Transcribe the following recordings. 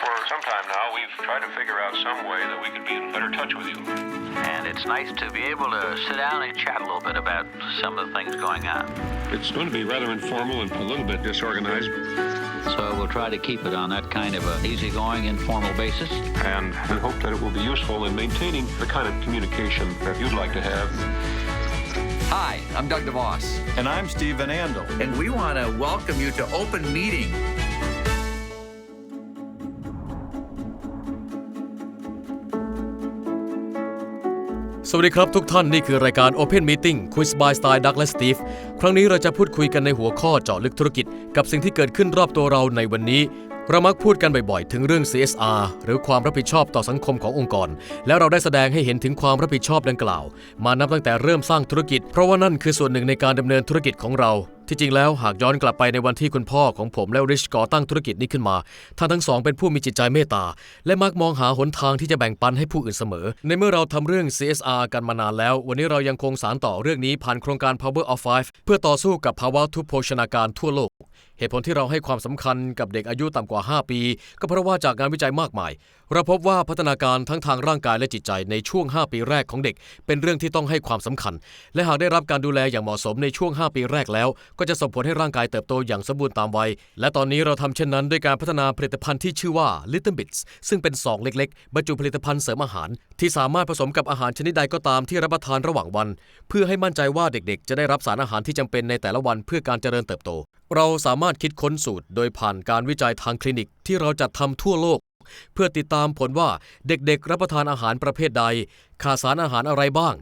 For some time now, we've tried to figure out some way that we could be in better touch with you. And it's nice to be able to sit down and chat a little bit about some of the things going on. It's going to be rather informal and a little bit disorganized, So we'll try to keep it on that kind of an easygoing, informal basis. and we hope that it will be useful in maintaining the kind of communication that you'd like to have. Hi, I'm Doug DeVos, And I'm Steve Van Andel. and we want to welcome you to Open Meeting. สวัสดีครับทุกท่านนี่คือรายการ Open Meeting Quiz by Style Doug และ Steve ครั้งนี้เราจะพูดคุยกันในหัวข้อเจาะลึกธุรกิจ กับสิ่งที่เกิดขึ้นรอบตัวเราในวันนี้ เรามักพูดกันบ่อยๆ ถึงเรื่อง CSR หรือความรับผิดชอบต่อสังคมขององค์กร แล้วเราได้แสดงให้เห็นถึงความรับผิดชอบดังกล่าว มานับตั้งแต่เริ่มสร้างธุรกิจ เพราะว่านั่นคือส่วนหนึ่งในการดำเนินธุรกิจของเรา ที่จริงแล้วหากย้อนกลับไปในวันที่คุณพ่อของผมและริชก่อตั้งธุรกิจนี้ขึ้นมา ท่านทั้งสองเป็นผู้มีจิตใจเมตตา และมักมองหาหนทางที่จะแบ่งปันให้ผู้อื่นเสมอ ในเมื่อเราทำเรื่อง CSR กันมานานแล้ว วันนี้เรายังคงสานต่อเรื่องนี้ผ่านโครงการ Power of Five เพื่อต่อสู้กับภาวะทุพโภชนาการทั่วโลก เหตุผลที่เราให้ความสำคัญกับเด็กอายุต่ำกว่า 5 ปี ก็เพราะว่าจากงานวิจัยมากมาย เราพบว่าพัฒนาการทั้งทางร่างกายและจิตใจในช่วง 5 ปีแรกของเด็ก เป็นเรื่องที่ต้องให้ความสำคัญ และหากได้รับการดูแลอย่างเหมาะสมในช่วง 5 ปีแรกแล้วก็จะส่งผลให้ร่างกายเติบโตอย่างสมบูรณ์ตามวัย และตอนนี้เราทำเช่นนั้นด้วยการพัฒนาผลิตภัณฑ์ที่ชื่อว่า Little Bits ซึ่งเป็นซองเล็กๆ บรรจุผลิตภัณฑ์เสริมอาหาร ที่สามารถผสมกับอาหารชนิดใดก็ตามที่รับประทานระหว่างวัน เพื่อให้มั่นใจว่าเด็กๆ จะได้รับสารอาหารที่จำเป็นในแต่ละวันเพื่อการเจริญเติบโต เราสามารถคิดค้นสูตร โดยผ่านการวิจัยทางคลินิก ที่เราจัดทำทั่วโลกเพื่อติดตามผลว่าเด็กๆ รับประทานอาหารประเภทใด ขาดสารอาหารอะไรบ้าง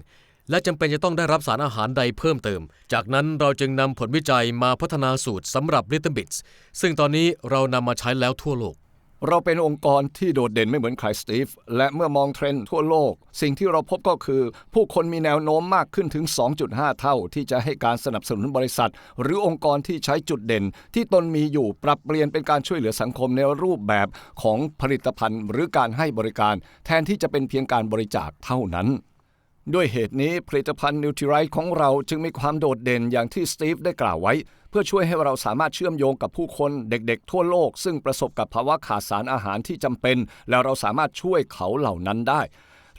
และจำเป็นจะต้องได้รับสารอาหารใดเพิ่มเติม จากนั้นเราจึงนำผลวิจัยมาพัฒนาสูตรสำหรับ Little Bits ซึ่งตอนนี้เรานำมาใช้แล้วทั่วโลก เราเป็นองค์กรที่โดดเด่นไม่เหมือนใครสตีฟและเมื่อมองเทรนด์ทั่วโลก สิ่งที่เราพบก็คือ ผู้คนมีแนวโน้มมากขึ้นถึง 2.5 เท่า ที่จะให้การสนับสนุนบริษัท หรือองค์กรที่ใช้จุดเด่น ที่ตนมีอยู่ปรับเปลี่ยนเป็นการช่วยเหลือสังคมในรูปแบบของผลิตภัณฑ์ หรือการให้บริการ แทนที่จะเป็นเพียงการบริจาคเท่านั้น ด้วยเหตุนี้ผลิตภัณฑ์นิวทริไรของเราจึงมีความโดดเด่นอย่างที่สตีฟได้กล่าวไว้ เพื่อช่วยให้เราสามารถเชื่อมโยงกับผู้คนเด็กๆ ทั่วโลก ซึ่งประสบกับภาวะขาดสารอาหารที่จำเป็น แล้วเราสามารถช่วยเขาเหล่านั้นได้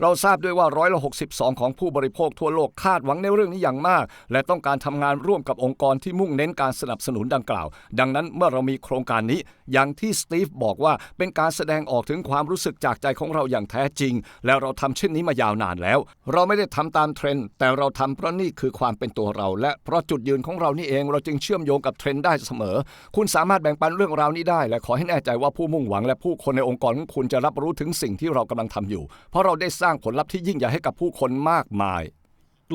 เราทราบด้วยว่าร้อยละ62 ของผู้บริโภคทั่วโลกคาดหวังในเรื่องนี้อย่างมาก และต้องการทำงานร่วมกับองค์กรที่มุ่งเน้นการสนับสนุนดังกล่าว ดังนั้นเมื่อเรามีโครงการนี้ อย่างที่สตีฟบอกว่าเป็นการแสดงออกถึงความรู้สึกจากใจของเราอย่างแท้จริง แล้วเราทำเช่นนี้มายาวนานแล้ว เราไม่ได้ทำตามเทรนด์แต่เราทำเพราะนี่คือความเป็นตัวเรา และเพราะจุดยืนของเรานี่เองเราจึงเชื่อมโยงกับเทรนด์ได้เสมอ คุณสามารถแบ่งปันเรื่องราวนี้ได้ และขอให้แน่ใจว่าผู้มุ่งหวัง และผู้คนในองค์กรของคุณจะรับรู้ถึงสิ่งที่เรากำลังทำอยู่ เพราะเราได้สร้างางผลลัพธ์ที่ยิ่งใหญ่ให้กับผู้คนมากมาย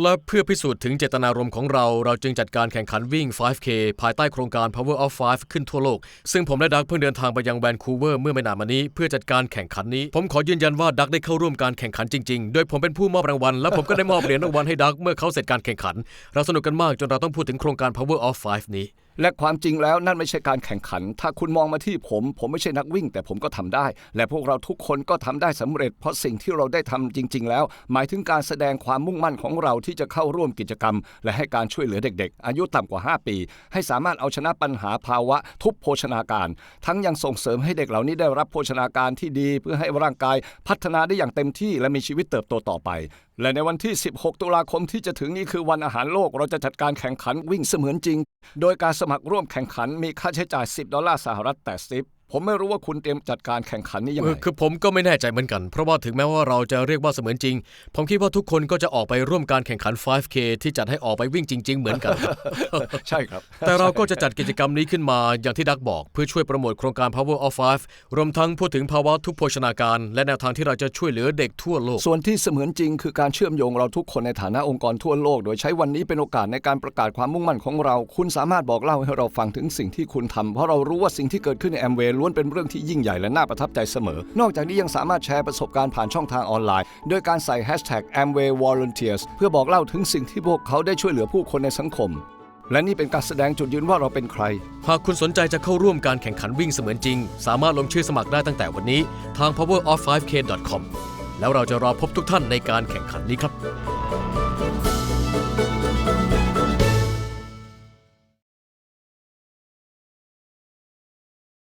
และเพื่อพิสูจน์ถึงเจตนารมณ์ของเรา เราจึงจัดการแข่งขันวิ่ง 5K ภายใต้โครงการ Power of 5ขึ้นทั่วโลก ซึ่งผมและดักเพิ่งเดินทางไปยังแวนคูเวอร์เมื่อไม่นานมานี้ เพื่อจัดการแข่งขันนี้ ผมขอยืนยันว่าดักได้เข้าร่วมการแข่งขันจริงๆ โดยผมเป็นผู้มอบรางวัล และผมก็ได้มอบเหรียญรางวัลให้ดักเมื่อเขาเสร็จการแข่งขัน เราสนุกกันมากจนเราต้องพูดถึงโครงการ Power of 5นี้ และความจริงแล้วนั่นไม่ใช่การแข่งขัน ถ้าคุณมองมาที่ผม ผมไม่ใช่นักวิ่ง แต่ผมก็ทำได้ และพวกเราทุกคนก็ทำได้สำเร็จ เพราะสิ่งที่เราได้ทำจริง ๆ แล้ว หมายถึงการแสดงความมุ่งมั่นของเราที่จะเข้าร่วมกิจกรรม และให้การช่วยเหลือเด็ก ๆ อายุต่ำกว่า 5 ปี ให้สามารถเอาชนะปัญหาภาวะทุพโภชนาการ ทั้งยังส่งเสริมให้เด็กเหล่านี้ได้รับโภชนาการที่ดี เพื่อให้ร่างกายพัฒนาได้อย่างเต็มที่และมีชีวิตเติบโตต่อไปและในวันที่ 16 ตุลาคมที่จะถึงนี้คือวันอาหารโลก เราจะจัดการแข่งขันวิ่งเสมือนจริง โดยการสมัครร่วมแข่งขันมีค่าใช้จ่าย 10 ดอลลาร์สหรัฐแต่สิบ ผมไม่รู้ว่าคุณเตรียมจัดการแข่งขันนี้ยังเอไงอคือผมก็ไม่แน่ใจเหมือนกัน เพราะว่าถึงแม้ว่าเราจะเรียกว่าเสมือนจริง ผมคิดว่าทุกคนก็จะออกไปร่วมการแข่งขัน 5K ที่จัดให้ออกไปวิ่งจริง ๆ เหมือนกัน ใช่ครับ แต่เราก็จะจัดกิจกรรมนี้ขึ้นมาอย่างที่ดักบอก เพื่อช่วยโปรโมทโครงการ Power of Five รวมทั้งพูดถึงภาวะทุพโภชนาการ และแนวทางที่เราจะช่วยเหลือเด็กทั่วโลก ส่วนที่เสมือนจริง คือการเชื่อมโยงเราทุกคนในฐานะองค์กรทั่วโลก โดยใช้วันนี้เป็นโอกาสในการประกาศความมุ่งมั่นของเรา คุณสามารถบอกเล่าให้เราฟังถึงสิ่งที่คุณทำเพราะเรารู้ว่าสิ่งที่เกิดขึ้นในแอมเวย์ล้วนเป็นเรื่องที่ยิ่งใหญ่และน่าประทับใจเสมอ นอกจากนี้ยังสามารถแชร์ประสบการณ์ผ่านช่องทางออนไลน์ โดยการใส่ hashtag Amway Volunteers เพื่อบอกเล่าถึงสิ่งที่พวกเขาได้ช่วยเหลือผู้คนในสังคม และนี่เป็นการแสดงจุดยืนว่าเราเป็นใคร หากคุณสนใจจะเข้าร่วมการแข่งขันวิ่งเสมือนจริง สามารถลงชื่อสมัครได้ตั้งแต่วันนี้ทาง powerof5k.com แล้วเราจะรอพบทุกท่านในการแข่งขันนี้ครับ